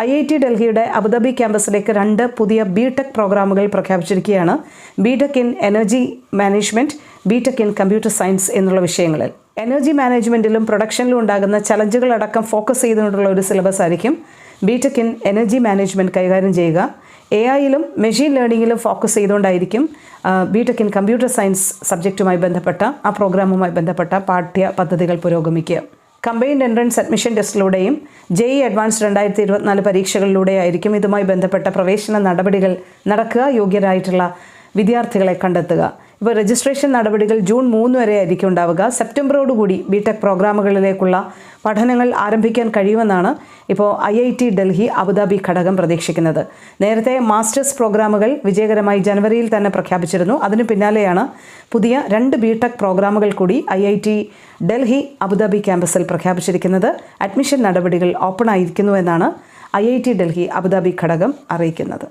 I I T ഡൽഹിയുടെ Abu Dhabi ക്യാമ്പസിലേക്ക് രണ്ട് പുതിയ ബി ടെക് പ്രോഗ്രാമുകൾ പ്രഖ്യാപിച്ചിരിക്കുകയാണ്. B tech in energy management B tech in computer science എന്നുള്ള വിഷയങ്ങളിൽ. എനർജി മാനേജ്മെന്റിലും പ്രൊഡക്ഷനിലും ഉണ്ടാകുന്ന ചലഞ്ചുകളടക്കം ഫോക്കസ് ചെയ്തുകൊണ്ടുള്ള ഒരു സിലബസ് ആയിരിക്കും. B tech in energy management കൈകാര്യം ചെയ്യുക. എ ഐയിലും മെഷീൻ ലേണിങ്ങിലും focus ചെയ്തുകൊണ്ടായിരിക്കും B tech in computer science സബ്ജക്റ്റുമായി ബന്ധപ്പെട്ട ആ പ്രോഗ്രാമുമായി ബന്ധപ്പെട്ട പാഠ്യ പദ്ധതികൾ പുരോഗമിക്കുക. കമ്പൈൻഡ് എൻട്രൻസ് അഡ്മിഷൻ ടെസ്റ്റിലൂടെയും ജെഇ അഡ്വാൻസ് രണ്ടായിരത്തി ഇരുപത്തിനാല് പരീക്ഷകളിലൂടെയായിരിക്കും ഇതുമായി ബന്ധപ്പെട്ട പ്രവേശന നടപടികൾ നടക്കുക യോഗ്യരായിട്ടുള്ള വിദ്യാർത്ഥികളെ കണ്ടെത്തുക. ഇപ്പോൾ രജിസ്ട്രേഷൻ നടപടികൾ ജൂൺ മൂന്ന് വരെ ആയിരിക്കും ഉണ്ടാവുക സെപ്റ്റംബറോടുകൂടി ബി ടെക് പ്രോഗ്രാമുകളിലേക്കുള്ള പഠനങ്ങൾ ആരംഭിക്കാൻ കഴിയുമെന്നാണ് ഇപ്പോൾ I I T Delhi Abu Dhabi ഘടകം പ്രതീക്ഷിക്കുന്നത്. നേരത്തെ മാസ്റ്റേഴ്സ് പ്രോഗ്രാമുകൾ വിജയകരമായി ജനുവരിയിൽ തന്നെ പ്രഖ്യാപിച്ചിരുന്നു. അതിനു പിന്നാലെയാണ് പുതിയ രണ്ട് ബി ടെക് പ്രോഗ്രാമുകൾ കൂടി I I T Delhi Abu Dhabi ക്യാമ്പസിൽ പ്രഖ്യാപിച്ചിരിക്കുന്നത്. അഡ്മിഷൻ നടപടികൾ ഓപ്പൺ ആയിരിക്കുന്നു എന്നാണ് I I T Delhi Abu Dhabi ഘടകം അറിയിക്കുന്നത്.